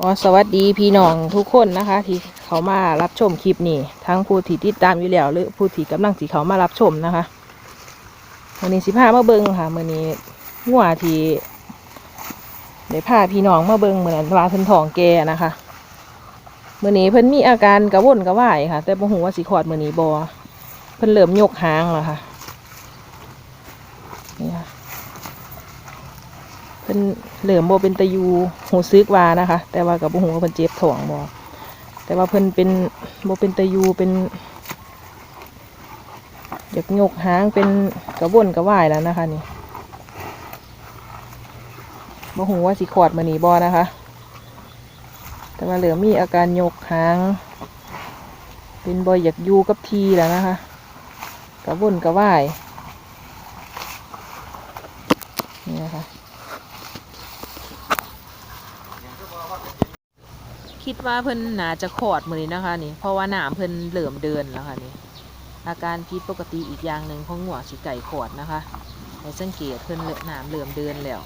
อ๋อสวัสดีพี่น้องทุกคนนะคะ ที่เขามารับชมคลิปนี้ทั้งผู้ที่ติดตามอยู่แล้วหรือผู้ที่กำลังสิเขามารับชมนะคะวันนี้สิพามาเบิงค่ะมื่อนี้งัวที่ได้พาพี่น้องมาเบิงเหมือนว่าเพิ่นทองแกนะคะมื่อนี้เพิ่นมีอาการกระวนกระวายค่ะ แต่บ่ฮู้ว่าสิคลอดมื่อนี้บ่เพิ่นเริ่มยกหางแล้วค่ะนี่ค่ะ เพิ่นเหลือมบ่เป็นตะยูหูซึกวานะคะ แต่ว่ากับบ่ฮู้ว่าเพิ่นเจ็บท้องบ่แต่ว่าเพิ่นเป็นบ่เป็นตะยูเป็นอยากยกหางเป็นกระวนกระว่ายแล้วนะคะนี่บ่ฮู้ว่าสิคลอดมื้อนี้บ่นะคะ แต่ว่าเหลือมีอาการยกหาง เป็นบ่อยากยูกับทีแล้วนะคะกระวนกระว่ายนี่นะคะ คิด ว่าเพิ่นน่าจะคลอดมือนี้นะคะนี่ เพราะว่าน้ำเพิ่นเริ่อมเดินแล้วค่ะนี่ อาการผิดปกติอีกอย่างหนึ่งของหัวสิไก่คลอดนะคะให้สังเกตเพิ่นเริ่มน้ำเริ่มเดินแล้ว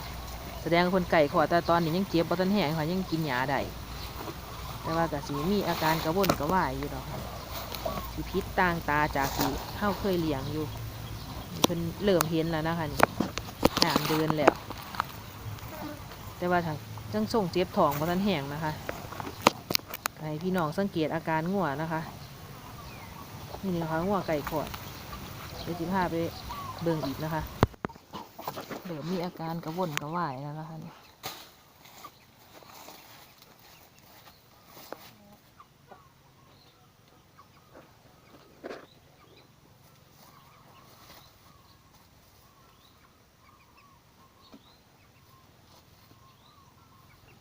แสดงว่าเพิ่นไก่คลอดแต่ตอนนี้ยังเจ็บบ่ทันแห้งค่ะยังกินยาได้แต่ว่าก็สิมีอาการกระวนกระวายอยู่ดอกค่ะสิพิษต่างตาจากที่เฮาเคยเลี้ยงอยู่เพิ่นเริ่อมเห็นแล้วนะคะนี่หน้ำเดินแล้ว แต่ว่าทางจังส่งเจ็บท้องบ่ทันแห้งนะคะ ให้พี่น้องสังเกตอาการงัวนะคะนี่นะคะงัวไก่ขอดเดี๋ยวจิพาไปเบิ่งอีกนะคะเดี๋ยวมีอาการกระวนกระวายแล้วนะคะนี่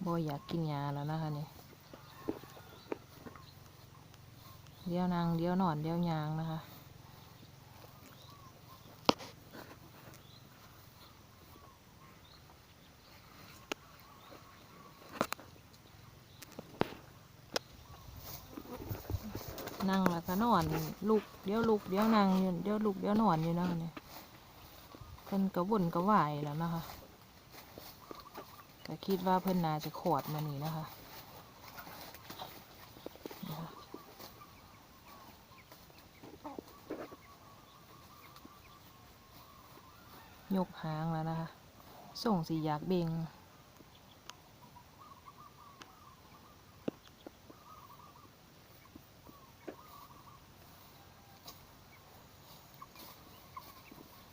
บ่อยากกินยาแล้วนะคะนี่ เดี๋ยวนางเดี๋ยวหนอนเดี๋ยวยางนะคะนั่งแล้วก็นอนลุกเดี๋ยวลุกเดี๋ยวนั่งเดี๋ยวลุกเดี๋ยวนอนอยู่นะคะเนี่ยเพิ่นกระวนกระวายแล้วนะคะก็คิดว่าเพิ่นน่าจะขอดมานี่นะคะ ยกหางแล้วนะคะ ส่งสีอยากเบ่ง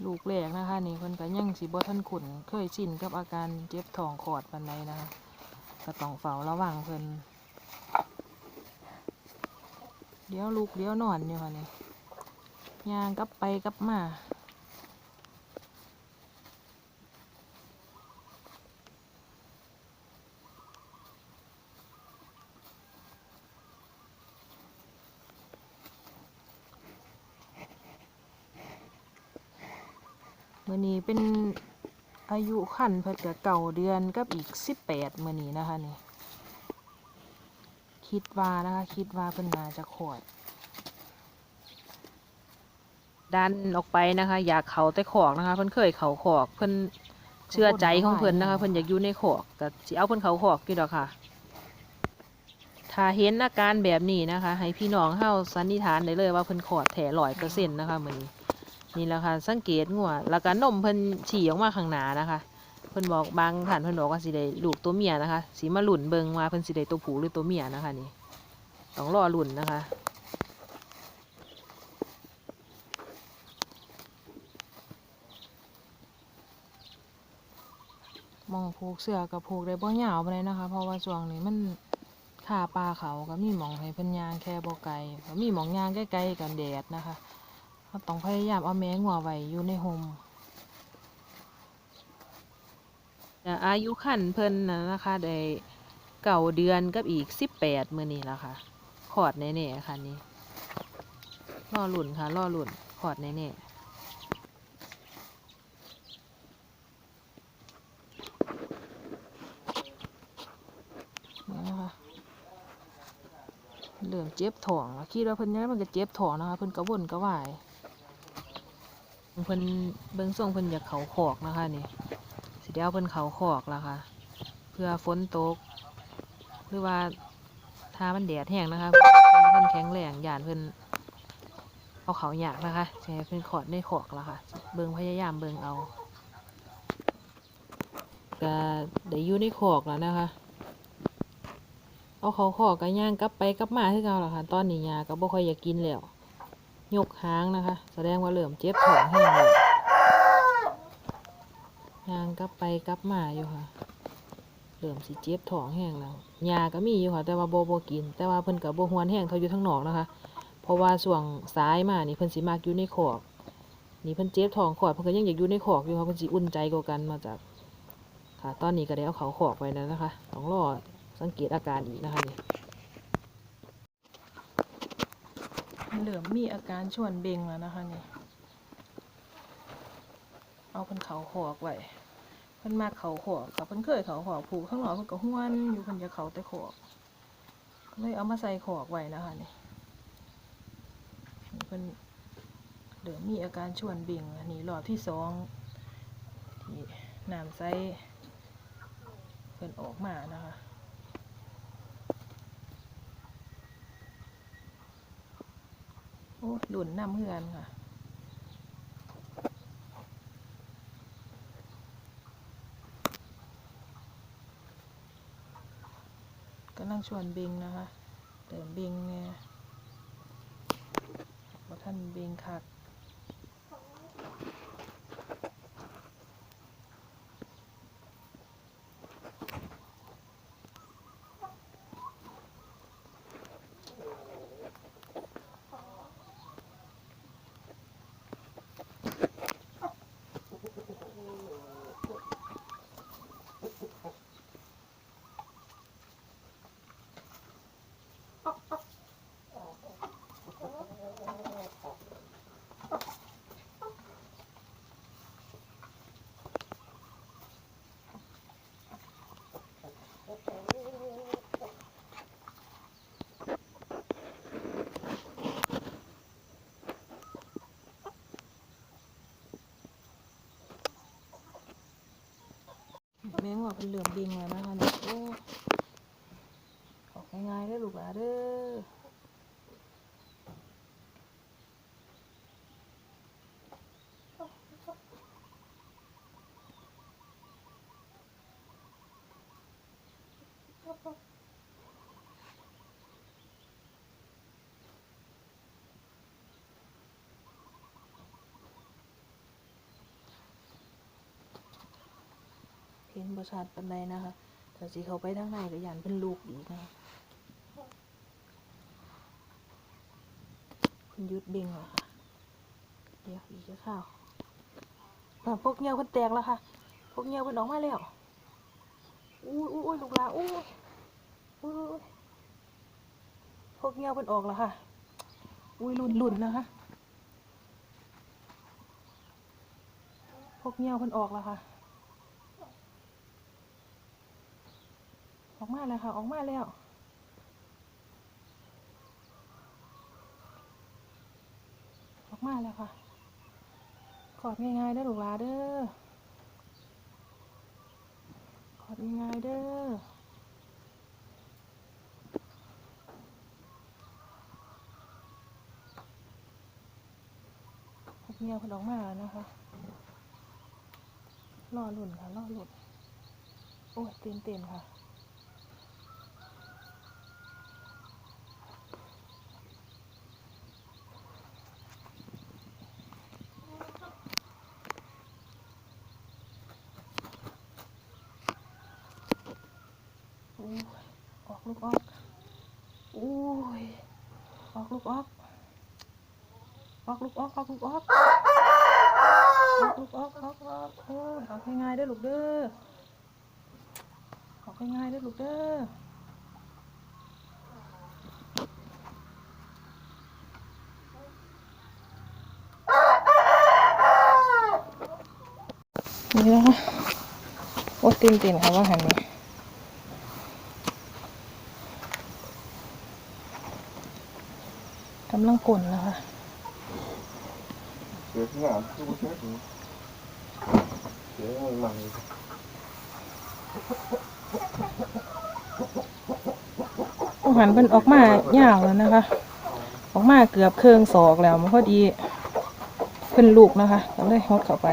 ลูกแรกนะคะนี่เพิ่นก็ยังสิบ่ทันขุนเคยชินกับอาการเจ็บท้องขอดปานใดนะคะก็ต้องเฝ้าระวังเพิ่นเดี๋ยวลูกเดี๋ยวนอนอยู่ค่ะนี่ยางกลับไปกลับมา มื่อนี้เป็นอายุขันเพิ่นกับเก่าเดือนกับอีกสิบแปดมื่อนี้นะคะนี่คิดว่านะคะคิดว่าเพิ่นน่าจะขอดดันออกไปนะคะ อยากเขาแต่ขอกนะคะ เพิ่นเคยเขาขอกเพิ่นเชื่อใจของเพิ่นนะคะ เพิ่นอยากอยู่ในขอกก็สิเอาเพิ่นเขาขอกกี่ดอกค่ะ ถ้าเห็นอาการแบบนี้นะคะ ให้พี่น้องเฮาสันนิษฐานได้เลยว่าเพิ่นขอดแถร้อยเปอร์เซ็นต์นะคะเหมือนี้ นี่แหละค่ะสังเกตงัวแล้วก็นมเพิ่นฉี่ออกมาข้างหน้านะคะ เพิ่นบอกบางท่านเพิ่นบอกว่าสิได้ลูกตัวเมียนะคะสิมาหลุนเบิงว่าเพิ่นสิได้ตัวผู้หรือตัวเมียนะคะนี่ต้องรอหลุนนะคะมองผูกเสือกับผูกได้บ่ยาวปานใดนะคะ เพราะว่าช่วงนี้มันขาปลาเขาก็มีหมองให้เพิ่นยางแค่บ่ไกลก็มีหมองยางใกล้ๆกันแดดนะคะ เราต้องพยายามเอาแมงหัวไว้อยู่ในโฮมแต่อายุขันเพิ่นนะนะคะได้เก่าเดือนกับอีกสิบแปดมือนี้แล้วค่ะขอดแน่ๆค่ะนี่ล่อหลุ่นค่ะล่อหลุ่นขอดแน่ๆนี่นะคะเริ่มเจ็บท้องคิดว่าเพิ่นยังมันก็เจ็บท้องนะคะเพิ่นกระวนกระวาย เพิ่นเบิ่งส่งเพิ่นอยากเขาขอกนะคะนี่สิเดียวเพิ่นเขาขอกแล้วค่ะ เพื่อฝนตก หรือว่าทามันแดดแห้งนะคะเพิ่นแข็งแรงหยานเพิ่นเอาเขาอยากนะคะใช่เพิ่นขอดในขอกแล้วค่ะ เบิงพยายามเบิงเอาก็ได้อยู่ในขอกแล้วนะคะ เอาเขาขอกก็ย่างกลับไปกลับมาคือเก่าล้วค่ะ ตอนนี้ยาก็บ่ค่อยอยากกินแล้ว ยกหางนะคะ แสดงว่าเริ่อมเจ็บท้องแห้งแล้วย่างกลับไปกลับมาอยู่ค่ะเริ่อมสิเจ็บท้องแห้งแล้วยาก็มีอยู่ค่ะ แต่ว่าโบ่บ่กิน แต่ว่าเพิ่นก็บ่ฮวนแห้งเท่าอยู่ทางหนอกนะคะ เพราะว่าช่วงซ้ายมานี่เพิ่นสิมักอยู่ในขอกนี่เพิ่นเจ็บท้องขอดเพิ่นก็ยังอยากอยู่ในขอกอยู่ค่ะเพิ่นสิอุ่นใจกว่ากันมาจากค่ะ ตอนนี้ก็ได้เอาเขาขอกไว้แล้วนะคะต้องรอสังเกตอาการอีกนะคะนี่ เหลือมมีอาการชวนเบงแล้วนะคะนี่ เอาเพิ่นเขาขอกไว้เพิ่นมาเขาขอกค่ะเพิ่นเคยเขาขอกผูกข้างนอกเพิ่นก็ห้วนอยู่เพิ่นจะเขาแต่ขอกเลยเอามาใส่ขอกไว้นะคะนี่เพิ่นเดี๋ยวมีอาการชวนเบ่งอันนี้รอบที่สองที่น้ำใสเพิ่นออกมานะคะ โอ้หลุนน้ำเฮือนค่ะ กำลังชวนเบงนะคะ เติมเบงเนี่ยว่าท่านเบงคัก แมงว่าเป็นเหลื่อมเบงแล้วนะคะเนี่ยโอ้ออกง่ายๆได้ลูกหลาเด้อ เห็นประชาดปันใดนะคะแต่สิเขาไปทางในก็ยันเป็นลูกอีกนะคะคุณยุดเบ่งเหรอคะเดี๋ยวอีกจะข้าวพวกเงี้ยวเพิ่นแตกแล้วค่ะ พวกเงี้ยวเพิ่นออกมาแล้วอุ้ยอุ้ยอุ้ลูกลาอุ้ยอุ้ยอุ้พวกเงี้ยวเพิ่นออกแล้วค่ะ อุ้ยลุ่นลุนนะคะพวกเงี้ยวเพิ่นออกแล้วค่ะ ออกมาแล้วค่ะ ออกมาแล้ว ออกมาแล้วค่ะกอดง่ายๆเด้อลูกหลาเด้อกอดง่ายๆเด้อพวกเงี้ยวเพิ่นออกมาแล้วนะคะรอหลุนค่ะรอหลุนโอ้ยเต้นเต้นๆค่ะ โอ้ยออกลูกออกโอ้ย ออกลูกออกออกลูกออกออกลูกออกออกลูกออกออกออกโอ้ยออกง่ายๆเด้อลูกเด้อออกง่ายๆเด้อลูกเด้อนี่นะคะโอ้ตื่นต้นค่ะว่าหันนี่กำลัง ผลนะคะ Được cái nào không có chết nữa Để mày mày ต้อาหารเป็นออกมายาวแล้วนะคะ ออกมาเกือบเครื่องศอกแล้วมันพอดีเพิ่นลูกนะคะก็เลยหดเข้าไป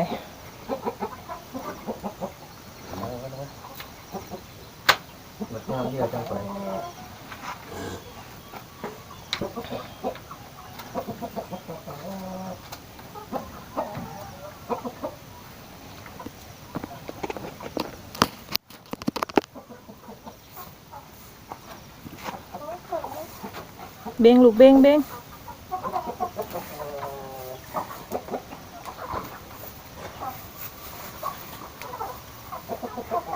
มันน้ำเยอะจังไป เบงลูกเบงเบง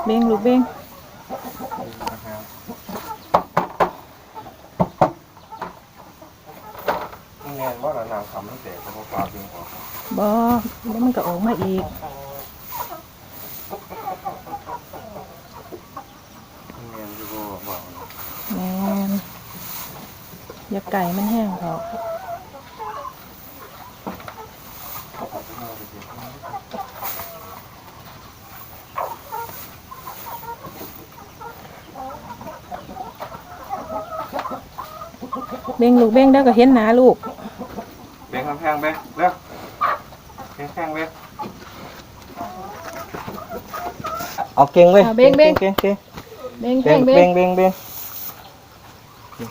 เบงลูกเบง นี่แน่ว่าเรานางทำตั้งแต่เขาปลาเพียงพอบ อแล้วมันก็ออกมาอีก นี่แน่จะบอกว่า แมน อย่าไก่มันแห้งเขาเบงลูกเบงเด้วก็เห็นหนาลูกแบงค์แพงๆไปเร็วแพงแพงๆไปเอาเก่งเว้ยอะเบงเบงเก่งเก่งเบงเบแห้งงเบเบงงเบงเบง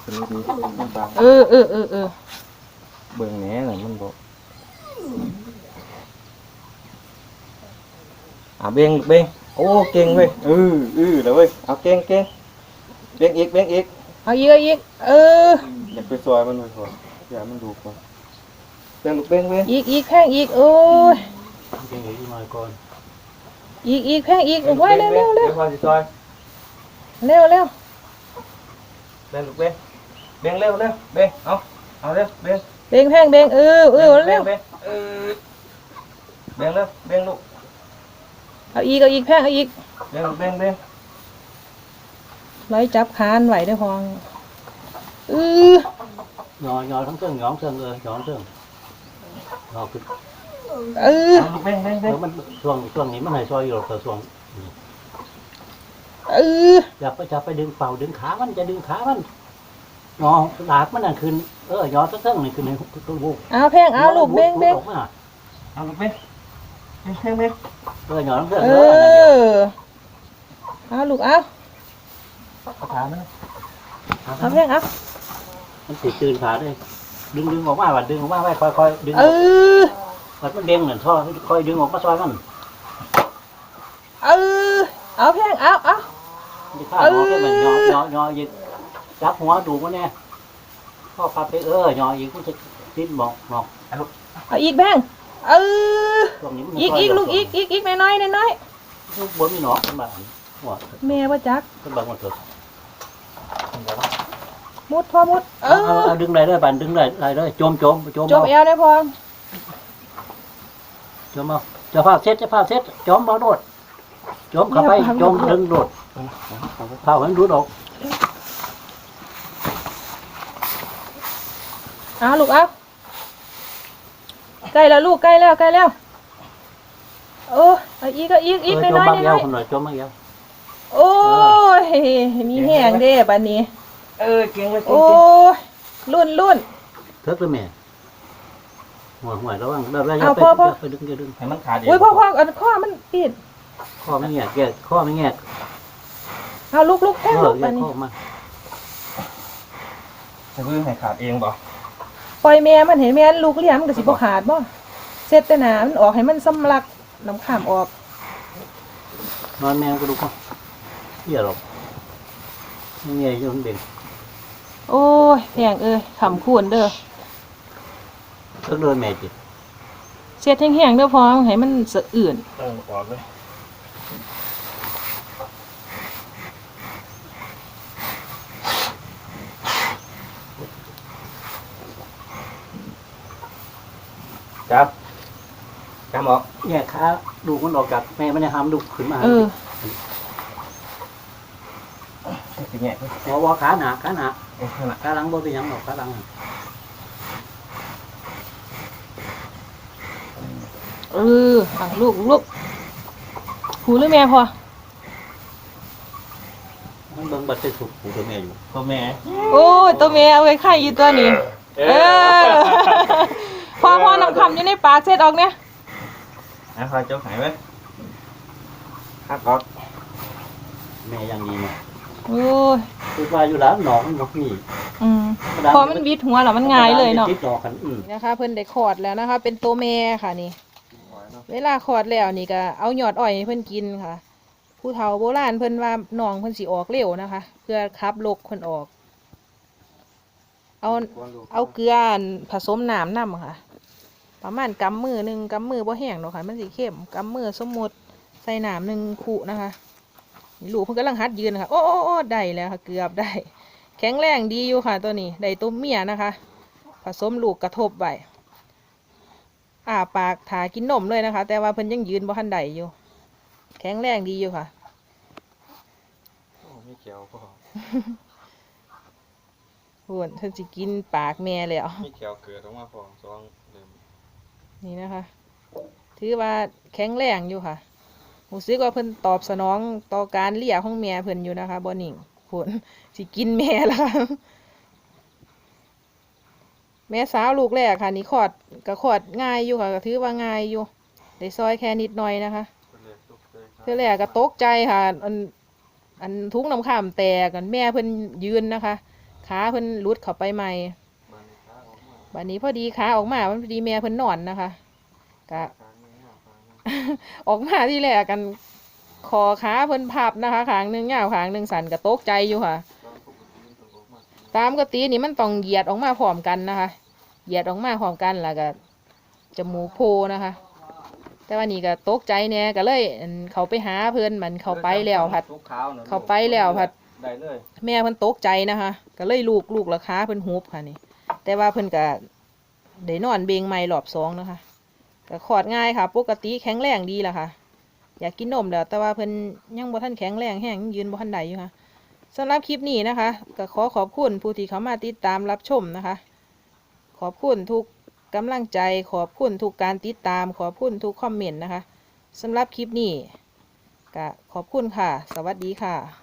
เก่งคนนี้ดีบางเออเออเออเออเบิ่งแหน่น่ะมันบอกอะเบงเบงโอ้เก่งเว้ยเออเออเดี๋ยวเว้ยเอาเก่งเก่งเบงอีกเบงอีกเอาอีกเอาอีกเอออยาไปซอยมันเลยก่อนอย่ามันดูก่อนเบงลูกเบงเว้ยอีกอีกแพงอีกโอ้ยเก่งอีกหน่อยก่อนอีกอีกแพงอีกไว้เร็วเร็วเร็วเร็วเร็ว เบงลูกเบงเบงเร็วเร็วเบงเอาเอาเร็วเบงเบงแพงเบงเออเออเร็วเบงเออเบงเร็วเบงลูกเอาอีกเอาอีกแพงเอาอีกเบงลูกเบงเบงร้อยจับคานไหวได้พองเออ nhỏ nhỏ thắng chân nhỏ chân rồi nhỏ chân nhỏ cái เออ เอาลูกเบงเบงเบง nếu mình xuồng xuồng này mình này soi rồi tờ xuồng เอออย่าไปจะไปดึงเป่าดึงขามันจะดึงขามันงอหลากมันนั่นคือเออยอสักเส้นหนึ่งคืนในตัวบุกเอาแพงเอาลูกเบ้งเบ้งเอาลูกเบ้งเพ่งเบ่งเออยอต้อเส้นเออเอาลูกเอาขาเนาะเอาเพ่งเอามันติดตื่นขาเลยดึงดึงออกมาวัดดึงออกมาไว้ค่อยค่อยดึงเออมันเด้งเหมือนท่อค่อยดึงออกมาซอยมันเออเอาเพ่งเอาเอา đi phá ngọc cái mình nhỏ nhỏ nhỏ gì chắp hóa đủ quá nè có phá cái ơ nhỏ gì cũng sẽ tin một một เอาอีกแพงเออ xuồng này อีกอีกลูกอีกอีกอีกน้อยๆน้อย bốn mươi nó các bạn Ủa, ๆแม่ว่าจัก các bạn một thử มุดพอมุดเอ à, อ à, đứng đây đây bạn đứng đây đây đây chôm chôm chôm จบ bao เอวได้พอง chôm bao cho phao xét cho phao xét chôm bao đột chôm cả bay chôm đứng đột phao vẫn đút đột เอาลูกเอาใกล้แล้วลูกใกล้แล้วใกล้แล้วโอ้เอาอีกก็อีกอีก Rồi, chôm น้อย bao ๆน้ eo อย không rồi chôm bao eo ๆโอ้ยมีแห้งเด้บัดนี้ เออเก่งเว้ยเก่งโอ้เก่งยรุ่นรุ่น thức đấy mẹ ngoài ngoài đó bằng đập ra À, cho po, po. phải phải đứng kia đứng ให้มันขาดเองอุ้ยพ่อพ่ออันข้อมันปิด kho mới nhẹ kia kho mới nhẹ เอาลูกลูกแท่งลู ở กบัด kia นี้ kho mà ให้เพื่อให้ขาดเองบ่ปล่อยแม่มันเห็นแม่นลูกเลี้ยงมันก็สิบ่ขาดบ่เสร็จแต่หนามันออกให้มันสำลักน้ำข้ามออก nói mẹ có đúng không giờ rồi nghe cho nó đền โอ้ยแพงเอ้ยขำคูนเด้อ thức đôi mẹ chị เสร็จแห้งๆเด้อพองให้มันสะอื่นเออออกเลย จับจับออก nhẹ khá đủ con đỏ cặp mẹ mới hàm đủ khuyến mà เออสิแง่ไป bó bó khá nạ khá nạ เออนั่นน่ะ khá lắng bó bị nhắm khá lắng เออเอาลูกลูกหูหรือแม่พอ มันเบิ่งมันบัดเป็นสุกผูตัวแม่อยู่พ่อแม่โอ้ยตัวเมียเอาไว้ไข่อยู่ตัวนี้ เออ พอพอนำคำอยู่ในปากเสร็จออกเนี่ยนะคอยจกหายไหมหักออกแม่ยังดีเนี่ยโอ้ยคือว่าอยู่แล้วหนองมันบ่มีอืมพอมันบิดหัวแล้วมันง่ายเลยเนาะติดดอกกันอืมนะคะ เพิ่นได้ขอดแล้วนะคะ เป็นตัวแม่ค่ะนี่ เวลาขอดแล้วนี่ก็เอาหยอดอ้อยให้เพิ่นกินค่ะ ผู้เฒ่าโบราณเพิ่นว่าน้องเพิ่นสิออกเร็วนะคะ เพื่อขับลกเพิ่นออก เอาเอาเกลือผสมน้ำนํค่ะ ประมาณกำมือหนึ่งกำมือบ่แห้งเนาะค่ะมันสิเข้มกำมือสมมุติใส่น้ำหนึ่งคู่นะคะนี่ลูกเพิ่นกำลังหัดยืนค่ะโอ้โอ้โอ้ได้แล้วค่ะเกือบได้ แข็งแรงดีอยู่ค่ะตัวนี้ได้ตัวเมียนะคะ ผสมลูกกระทบไว้อ่าปากถากินนมเลยนะคะ แต่ว่าเพิ่นยังยืนบ่ทันใดอยู่ แข็งแรงดีอยู่ค่ะโอ้ไม่เกี่ยวพ่อพูนเพิ่นสิกินปากแม่แล้วไม่เกี่ยวเกิดออกมาพอสองเดิม นี่นะคะ ถือว่าแข็งแรงอยู่ค่ะรู้สึกว่าเพิ่นตอบสนองต่อการเลี้ยของแม่เพิ่นอยู่นะคะบ่นิ่งพูนสิกินแม่แล้วค่ะแม่สาวลูกแรกค่ะ นี่ขอดก็ขอดง่ายอยู่ค่ะก็ถือว่าง่ายอยู่ได้ซอยแค่นิดหน่อยนะคะเธอแรกก็ตกใจค่ะ อันอันทุกน้ำข้ามแตกกันแม่เพิ่นยืนนะคะขาเพิ่นหลุดเข้าไปใหม่ บัดนี้พอดีขาออกมามันพอดีแม่เพิ่นนอนนะคะก็ทางนี้หน้าทางนี้ออกมาที่แรกกันคอขาเพิ่นพับนะคะขางหนึงยาวขางหนึงสั่นก็ตกใจอยู่ค่ะตอนปกติมันต้องออกมาตามปกตินี่มันต้องเหยียดออกมาพร้อมกันนะคะ เหยียดออกมาพร้อมกันแล้วก็จมูกโพนะคะ แต่ว่านี่ก็ตกใจแน่ก็เลยอั่นเขาไปหาเพิ่นมันเขาไปแล้วผัดทุกขาวน่ะเข้าไปแล้วผัด ได้เลย แม่เพิ่นตกใจนะคะ ก็เลยลูกลูกราคาเพิ่นฮุบค่ะนี่ แต่ว่าเพิ่นก็ได้นอนเบงใหม่รอบสองนะคะก็ขอดง่ายค่ะ ปกติแข็งแรงดีแหละค่ะ อยากกินนมแล้ว แต่ว่าเพิ่นยังบ่ทันแข็งแรงแห้งยังยืนบ่ทันใดอยู่ค่ะสำหรับคลิปนี้นะคะก็ขอขอบคุณผู้ที่เข้ามาติดตามรับชมนะคะ ขอบคุณทุกกำลังใจ ขอบคุณทุกการติดตาม ขอบคุณทุกคอมเมนต์นะคะสำหรับคลิปนี้ก็ขอบคุณค่ะ สวัสดีค่ะ